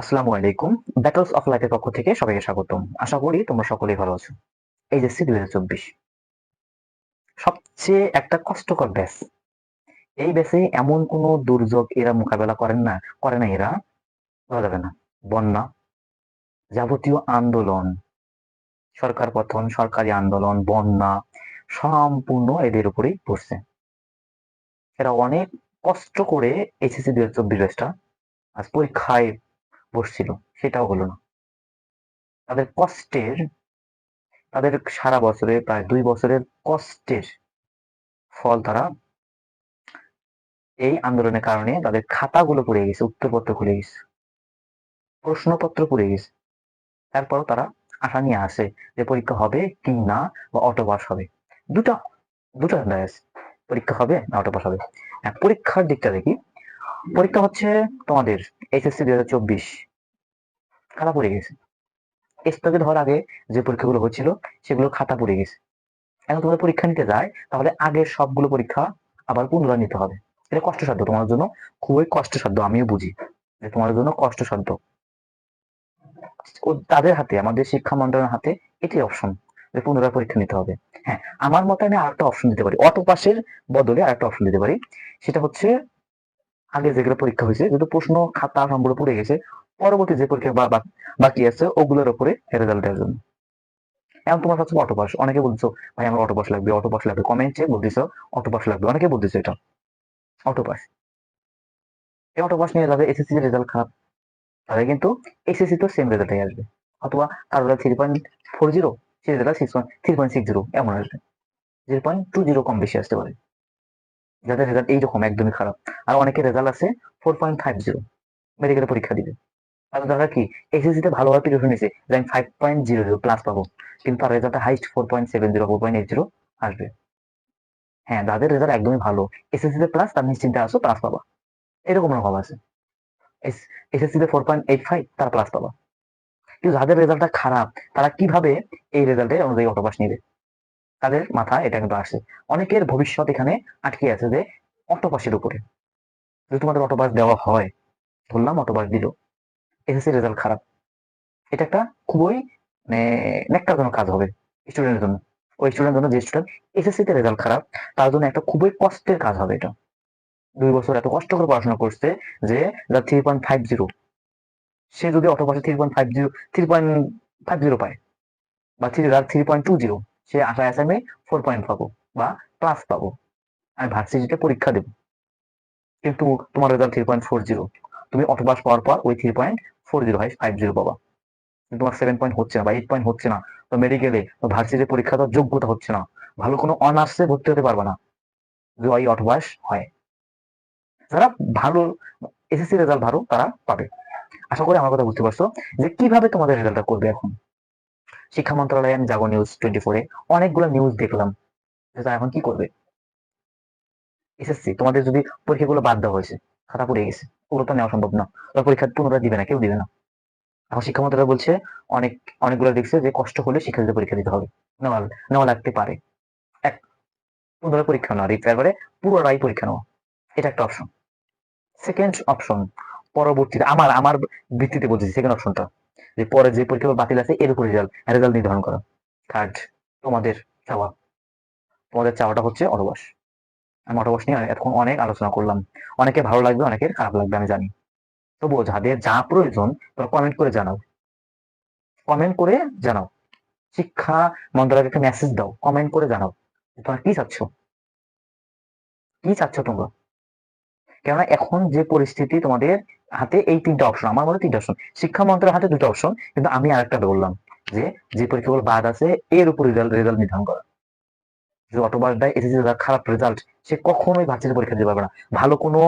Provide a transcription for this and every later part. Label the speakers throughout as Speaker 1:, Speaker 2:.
Speaker 1: আসসালামু আলাইকুম। Battles of লাইফের পক্ষ থেকে সবাইকে স্বাগতম। আশা করি তোমরা সকলেই ভালো আছো। এই যে সি দুই হাজার চব্বিশ। সবচেয়ে একটা কষ্টকর ব্যাস এই ব্যাসে এমন কোনো দুর্যোগ এরা মোকাবেলা করেন না, করে না এরা। বলা যাবে না। বন্যা, যাবতীয় আন্দোলন, সরকার পতন, সরকারি আন্দোলন, বন্যা, সম্পূর্ণ এদের উপরেই পড়ছে। এরা অনেক কষ্ট করে এইচএসসি দুই হাজার চব্বিশ ব্যাসটা আজ পরীক্ষায় বসছিল, সেটাও হলো না। তাদের কষ্টের, তাদের সারা বছরে, প্রায় দুই বছরের কষ্টের ফল তারা এই আন্দোলনের কারণে তাদের খাতাগুলো পুড়ে গেছে, উত্তরপত্র খুলে গেছে, প্রশ্নপত্র পুড়ে গেছে। তারপরও তারা আশা নিয়ে আসে যে পরীক্ষা হবে কি না বা অটো পাস হবে। দুটা, দুটো ধান্দায় আছে পরীক্ষা হবে না অটো পাস হবে। হ্যাঁ পরীক্ষার দিকটা দেখি। পরীক্ষা হচ্ছে তোমাদের এইচএসসি দুই হাজার চব্বিশ। খাতা পড়ে গেছে। স্থগিত হওয়ার আগে যে পরীক্ষাগুলো হচ্ছিল, সেগুলো খাতা পড়ে গেছে। এখন তোমাদের পরীক্ষা নিতে যায়, তাহলে আগের সবগুলো পরীক্ষা আবার পুনরায় নিতে হবে। এটা কষ্টসাধ্য তোমার জন্য, খুবই কষ্টসাধ্য, আমিও বুঝি যে তোমার জন্য কষ্টসাধ্য। তাদের হাতে, আমাদের শিক্ষা মন্ডলের হাতে এটি অপশন যে পুনরায় পরীক্ষা নিতে হবে। হ্যাঁ আমার মতে আমি আরেকটা অপশন দিতে পারি। অটো পাসের বদলে আরেকটা অপশন দিতে পারি। সেটা হচ্ছে আগে যেগুলো পরীক্ষা হয়েছে, যেহেতু প্রশ্ন, খাতা সম্পূর্ণ পড়ে গেছে, পরবর্তী যে পরীক্ষা বাকি আছে, ওগুলোর উপরে রেজাল্ট দেওয়ার জন্য। এখন তোমার কাছে অটো পাস অনেকে বলছো, ভাই, আমার অটো পাস লাগবে, অটো পাস লাগবে। কমেন্টে বলতেছো, অটো পাস লাগবে। অনেকে বলতেছো এটা। অটোপাস এই অটোপাস নিয়ে যাবে এসএসসি এর রেজাল্ট খারাপ। তাহলে কিন্তু এসএসসি তো সেম রেজাল্টই আসবে। অথবা কারও থ্রি পয়েন্ট ফোর জিরো সে result six point three point six zero এমন আসবে। জিরো পয়েন্ট টু জিরো কম বেশি আসতে পারে। যাদের রেজাল্ট এইরকম একদমই খারাপ। আর অনেকের রেজাল্ট আছে four point five zero medical পরীক্ষা দিবে। আর তারা কি এসএসসি তে ভালোভাবে প্রিপারেশন নিছে rank five point zero zero plus পাবো। কিন্তু তার result highest four point seven zero four point eight zero আসবে। হ্যাঁ যাদের রেজাল্ট একদমই ভালো। এসএসসি তে প্লাস তার নিশ্চিন্তে আসো প্লাস পাবা। এরকম ভাব আছে। এসএসসি তে ফোর পয়েন্ট এইট ফাইভ তারা প্লাস পাবা। কিন্তু যাদের রেজাল্টটা খারাপ, তারা কীভাবে এই রেজাল্টে অনুযায়ী অটোপাস নিবে? তাদের মাথা এটা কিন্তু আসে। অনেকের ভবিষ্যৎ এখানে আটকে আছে যে অটোপাসের উপরে। যদি তোমাদের অটোপাস দেওয়া হয় ধরলাম অটোপাস দিল, এসএসসি রেজাল্ট খারাপ। এটা একটা খুবই মানে কাজ হবে স্টুডেন্টের জন্য। ওই স্টুডেন্টের জন্য যে স্টুডেন্ট এসএসসি তে রেজাল্ট খারাপ, তার জন্য একটা খুবই কষ্টের কাজ হবে এটা। দুই বছর এত কষ্ট করে পড়াশোনা করছে যে, যার থ্রি পয়েন্ট ফাইভ জিরো সে যদি অটোপাসে three point five zero three point five zero পায়, বা three three point two zero সে আশা আছে আমি ফোর পয়েন্ট পাবো বা প্লাস পাবো। আমি ভার্সিটিতে পরীক্ষা দেবো। কিন্তু তোমার result three point four zero তুমি অটো পাস পাওয়ার পর ওই থ্রি পয়েন্ট ফোর জিরো হয় ফাইভ জিরো পাবা। তোমার সেভেন পয়েন্ট হচ্ছে না বা এইট পয়েন্ট হচ্ছে না। তো মেডিকেলে ভার্সিটি পরীক্ষা দেওয়ার যোগ্যতা হচ্ছে না। ভালো কোনো অনার্সে ভর্তি হতে পারবে না। যদি ওই অটো পাস হয়। যারা ভালো এসএসসি রেজাল্ট ভালো, তারা পাবে। আশা করি আমার কথা বুঝতে পারছ যে কীভাবে তোমাদের রেজাল্টটা করবে এখন? শিক্ষা মন্ত্রণালয়ে আমি জাগো নিউজ টোয়েন্টি ফোরে অনেকগুলো নিউজ দেখলাম। এখন কি করবে? এসএসসি তোমাদের যদি পরীক্ষাগুলো বাদ দেওয়া হয়েছে, খাতা পড়ে গেছে, ওগুলো তো নেওয়া সম্ভব না। পরীক্ষা পুনরায় দিবে না, কেউ দিবে না। এখন শিক্ষা মন্ত্রণালয় বলছে, অনেক, অনেকগুলো দেখছে যে কষ্ট হলে শিক্ষার্থীদের পরীক্ষা দিতে হবে। নেওয়া নেওয়া লাগতে পারে। এক, পুনরায় পরীক্ষা নেওয়া রিপেয়ার করে পুরোটাই পরীক্ষা নেওয়া এটা একটা অপশন সেকেন্ড অপশন পরবর্তীতে, আমার আমার ভিত্তিতে বলছি সেকেন্ড অপশনটা যে পরে যে পরীক্ষা বাতিল আছে এর উপর রেজাল্ট রেজাল্ট নির্ধারণ করা। থার্ড তোমাদের চাওয়া। তোমাদের চাওয়াটা হচ্ছে অটবাস। আমি অটবাস নিয়ে এখন অনেক আলোচনা করলাম। অনেকে ভালো লাগবে, অনেকের খারাপ লাগবে, আমি জানি। তবুও যাদের যা প্রয়োজন তোমরা কমেন্ট করে জানাও। কমেন্ট করে জানাও। শিক্ষা মন্ত্রণালয়কে একটা মেসেজ দাও। কমেন্ট করে জানাও। তোমরা কি চাচ্ছ? কি চাচ্ছ তোমরা? কেননা এখন যে পরিস্থিতি তোমাদের হাতে এই তিনটা অপশন আমার মনে তিনটা অপশন শিক্ষা মন্ত্রণালয়ের হাতে দুটো অপশন কিন্তু আমি আরেকটা বললাম যে যে পরীক্ষাগুলো বাদ আছে, এর উপর রেজাল্ট রেজাল্ট নির্ধারণ করা। যে অটোবাস দেয় এসএসসি খারাপ রেজাল্ট সে কখনোই ভার্সিটি পরীক্ষা দিতে পারবে না। ভালো কোনো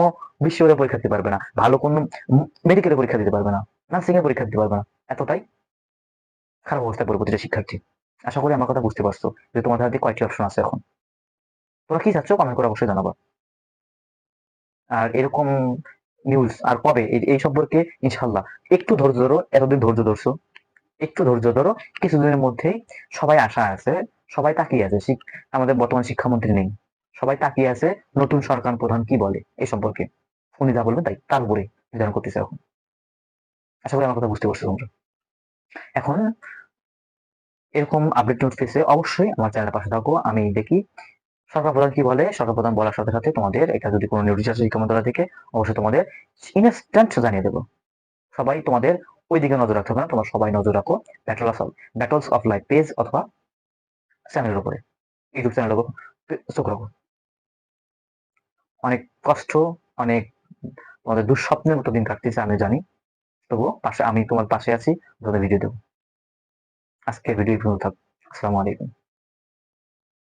Speaker 1: বিশ্ববিদ্যালয়ে পরীক্ষা দিতে পারবে না। ভালো কোনো মেডিকেলে পরীক্ষা দিতে পারবে না। নার্সিং এ পরীক্ষা দিতে পারবে না। এতটাই খারাপ অবস্থায় পড়ে প্রতিটা শিক্ষার্থী। আশা করি আমার কথা বুঝতে পারছ যে তোমাদের হাতে কয়েকটি অপশন আছে এখন। তোমরা কি চাচ্ছ? কমেন্ট করে অবশ্যই জানাব। আর এরকম নিউজ আর কবে? এই- সম্পর্কে ইনশাল্লাহ একটু ধৈর্য ধরো, এতদিন ধৈর্য ধরছো। একটু ধৈর্য ধরো, কিছুদিনের মধ্যেই সবাই আশা আছে, সবাই তাকিয়ে আছে। আমাদের বর্তমান শিক্ষামন্ত্রী নেই। সবাই তাকিয়ে আছে, নতুন সরকার প্রধান কি বলে এই সম্পর্কে। উনি যা বলবেন তাই, তার উপরে নির্ধারণ করতেছে এখন। আশা করি আমার কথা বুঝতে পারছ তোমরা। এখন এরকম আপডেট নোট পেয়েছে অবশ্যই আমার চ্যানেলের পাশে থাকো। আমি দেখি সরকার প্রধান কি বলে? সরকার প্রধান বলার সাথে সাথে তোমাদের এটা যদি কোনো নোটিশ আসে শিক্ষা মন্ত্রণালয় থেকে অবশ্যই তোমাদের ইনস্ট্যান্ট জানিয়ে দেবো। সবাই তোমাদের ওই দিকে নজর রাখতে হবে না, তোমরা সবাই নজর রাখো battles of battles of life page অথবা চ্যানেলের উপরে ইউটিউব চ্যানেলের উপর চোখ রাখো। অনেক কষ্ট, অনেক তোমাদের দুঃস্বপ্নের মতো দিন কাটতেছে, আমি জানি। তবুও পাশে, আমি তোমার পাশে আছি, তোমাদের ভিডিও দেবো। আজকে ভিডিও থাক। আসসালামু আলাইকুম।